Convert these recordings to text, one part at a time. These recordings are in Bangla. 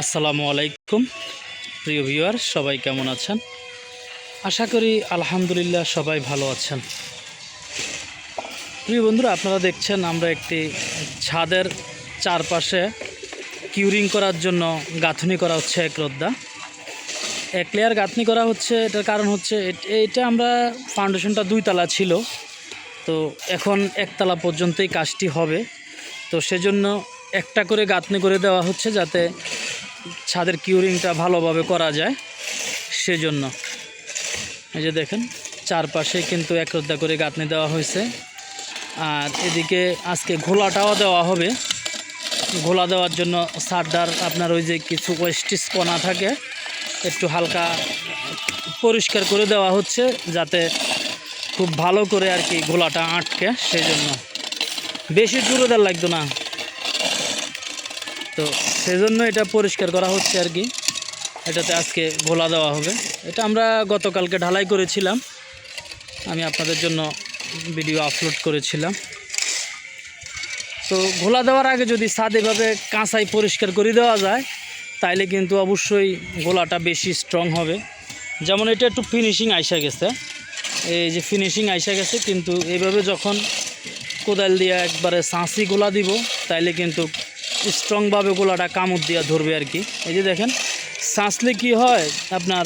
আসসালামু আলাইকুম। প্রিয় ভিউয়ার, সবাই কেমন আছেন? আশা করি আলহামদুলিল্লাহ সবাই ভালো আছেন। প্রিয় বন্ধুরা, আপনারা দেখছেন আমরা একটি ছাদের চারপাশে কিউরিং করার জন্য গাঁথনি করা হচ্ছে এক রদ্দা। এক লেয়ার গাঁথনি করা হচ্ছে, এটার কারণ হচ্ছে এট- আমরা ফাউন্ডেশনটা দুই তালা ছিল। তো এখন একতলা পর্যন্তই কাজটি হবে। তো সেজন্য একটা করে গাঁথনি করে দেওয়া হচ্ছে যাতে ছাদের কিউরিংটা ভালোভাবে করা যায় সেজন্য। এই যে দেখেন, চারপাশে কিন্তু এক রদ্দা করে গাঁথনি দেওয়া হয়েছে। আর এদিকে আজকে ঘোলাটাও দেওয়া হবে। ঘোলা দেওয়ার জন্য সারডার আপনার ওই যে কিছু ওয়েস্টিস কণা থাকে, একটু হালকা পরিষ্কার করে দেওয়া হচ্ছে যাতে খুব ভালো করে আর কি ঘোলাটা আটকে সেই জন্য বেশি দূরে দেওয়ার লাগতো না। তো সেজন্য এটা পরিষ্কার করা হচ্ছে আর কি। এটাতে আজকে ঘোলা দেওয়া হবে। এটা আমরা গতকালকে ঢালাই করেছিলাম। আমি আপনাদের জন্য ভিডিও আপলোড করেছিলাম। তো ঘোলা দেওয়ার আগে যদি ছাদ এভাবে কাঁচাই পরিষ্কার করে দেওয়া যায়, তাইলে কিন্তু অবশ্যই গোলাটা বেশি স্ট্রং হবে। যেমন এটা একটু ফিনিশিং আইসা গেছে। এই যে ফিনিশিং আইসা গেছে, কিন্তু এইভাবে যখন কোদাল দিয়ে একবারে সাঁচি গোলা দিব, তাইলে কিন্তু স্ট্রংভাবে গোলাটা কামড় দিয়ে ধরবে আর কি। এই যে দেখেন, সাঁচলে কি হয়, আপনার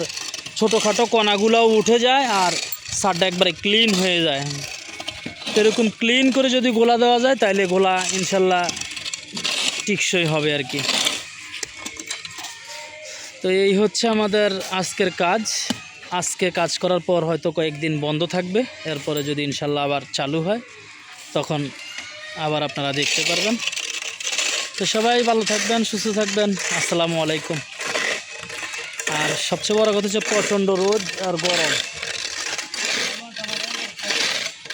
ছোটোখাটো কণাগুলোও উঠে যায় আর সারটা একবারে ক্লিন হয়ে যায়। এরকম ক্লিন করে যদি গোলা দেওয়া যায়, তাইলে গোলা ইনশাল্লাহ টিকসই হবে আর কি। তো এই হচ্ছে আমাদের আজকের কাজ। আজকে কাজ করার পর হয়তো কয়েকদিন বন্ধ থাকবে। এরপরে যদি ইনশাল্লাহ আবার চালু হয়, তখন আবার আপনারা দেখতে পারবেন। তো সবাই ভালো থাকবেন, সুস্থ থাকবেন। আসসালামু আলাইকুম। আর সবচেয়ে বড় কথা হচ্ছে প্রচণ্ড রোদ আর গরম।